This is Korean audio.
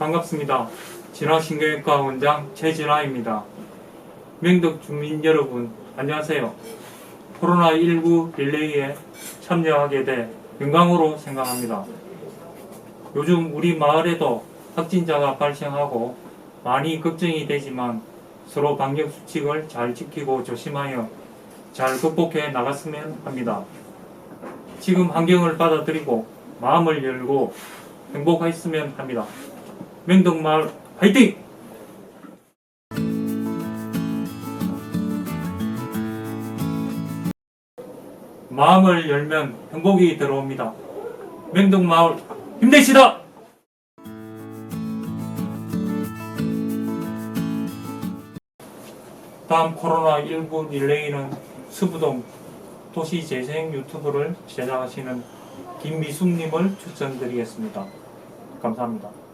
반갑습니다. 진화신경외과 원장 최진화입니다. 명덕 주민 여러분, 안녕하세요. 코로나19 릴레이에 참여하게 돼 영광으로 생각합니다. 요즘 우리 마을에도 확진자가 발생하고 많이 걱정이 되지만 서로 방역 수칙을 잘 지키고 조심하여 잘 극복해 나갔으면 합니다. 지금 환경을 받아들이고 마음을 열고 행복했으면 합니다. 명덕마을 화이팅! 마음을 열면 행복이 들어옵니다. 명덕마을 힘내시다! 다음 코로나19 릴레이는 수부동 도시재생 유튜브를 제작하시는 김미숙님을 추천드리겠습니다. 감사합니다.